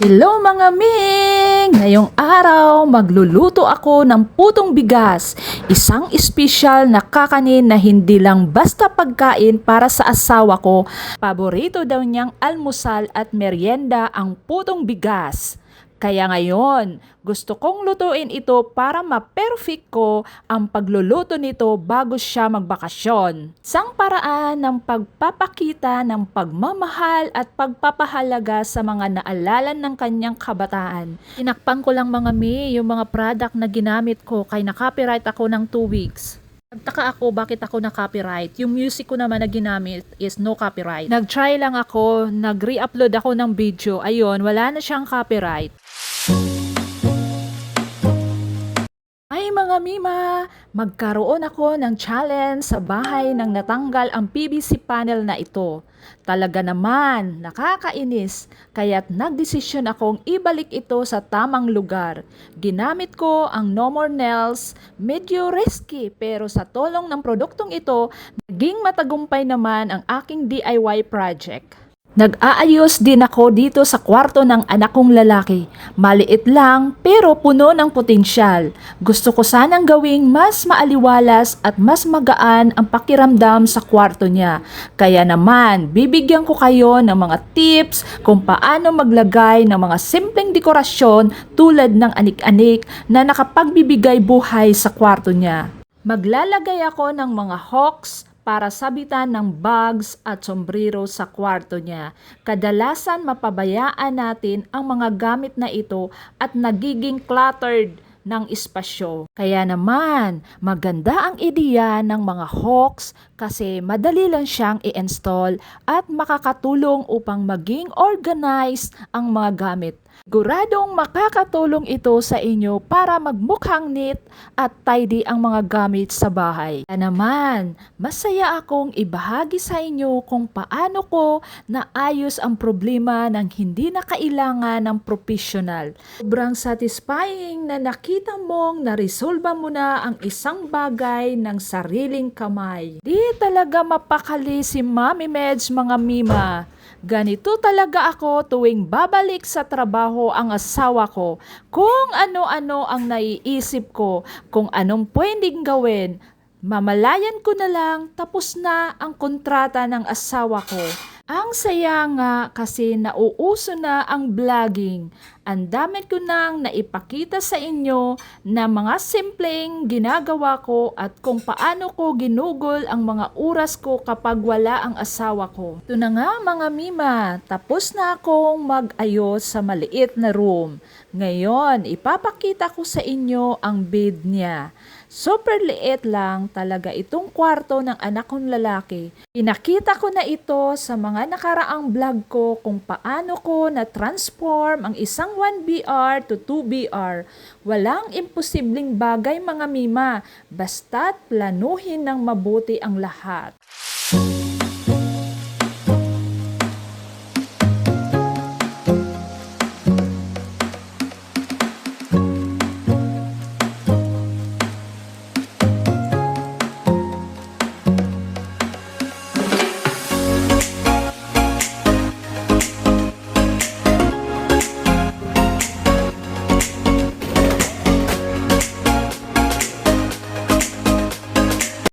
Hello mga Ming! Ngayong araw, magluluto ako ng putong bigas. Isang espesyal na kakanin na hindi lang basta pagkain para sa asawa ko. Paborito daw niyang almusal at merienda ang putong bigas. Kaya ngayon, gusto kong lutuin ito para ma-perfect ko ang pagluluto nito bago siya magbakasyon. Isang paraan ng pagpapakita ng pagmamahal at pagpapahalaga sa mga naalala ng kanyang kabataan. Tinakpan ko lang mga mi yung mga product na ginamit ko kay na-copyright ako ng 2 weeks. Nagtaka ako bakit ako na copyright. Yung music ko naman na ginamit is no copyright. Nag-try lang ako, nag-re-upload ako ng video. Ayun, wala na siyang copyright. Mga Mima, magkaroon ako ng challenge sa bahay nang natanggal ang PVC panel na ito. Talaga naman, nakakainis, kaya't nagdesisyon akong ibalik ito sa tamang lugar. Ginamit ko ang No More Nails, medyo risky pero sa tulong ng produktong ito, naging matagumpay naman ang aking DIY project. Nag-aayos din ako dito sa kwarto ng anak kong lalaki. Maliit lang pero puno ng potensyal. Gusto ko sanang gawing mas maaliwalas at mas magaan ang pakiramdam sa kwarto niya. Kaya naman, bibigyan ko kayo ng mga tips kung paano maglagay ng mga simpleng dekorasyon tulad ng anik-anik na nakapagbibigay buhay sa kwarto niya. Maglalagay ako ng mga hawks, para sabitan ng bags at sombrero sa kwarto niya. Kadalasan mapabayaan natin ang mga gamit na ito at nagiging cluttered ng espasyo. Kaya naman, maganda ang ideya ng mga hawks kasi madali lang siyang i-install at makakatulong upang maging organized ang mga gamit. Guradong makakatulong ito sa inyo para magmukhang neat at tidy ang mga gamit sa bahay. Kaya naman, masaya akong ibahagi sa inyo kung paano ko naayos ang problema ng hindi na kailangan ng professional. Sobrang satisfying na nakita mong naresolba mo na ang isang bagay ng sariling kamay. Di talaga mapakali si Mami Meds mga mima. Ganito talaga ako tuwing babalik sa trabaho ang asawa ko. Kung ano-ano ang naiisip ko, kung anong pwedeng gawin, mamalayan ko na lang tapos na ang kontrata ng asawa ko. Ang saya nga kasi nauuso na ang vlogging. Ang dami ko nang naipakita sa inyo na mga simpleng ginagawa ko at kung paano ko ginugol ang mga oras ko kapag wala ang asawa ko. Ito na nga mga mima, tapos na akong mag-ayos sa maliit na room. Ngayon, ipapakita ko sa inyo ang bed niya. Super liit lang talaga itong kwarto ng anak kong lalaki. Pinakita ko na ito sa mga nakaraang vlog ko kung paano ko na-transform ang isang 1BR to 2BR. Walang imposibleng bagay mga mima, basta't planuhin ng mabuti ang lahat.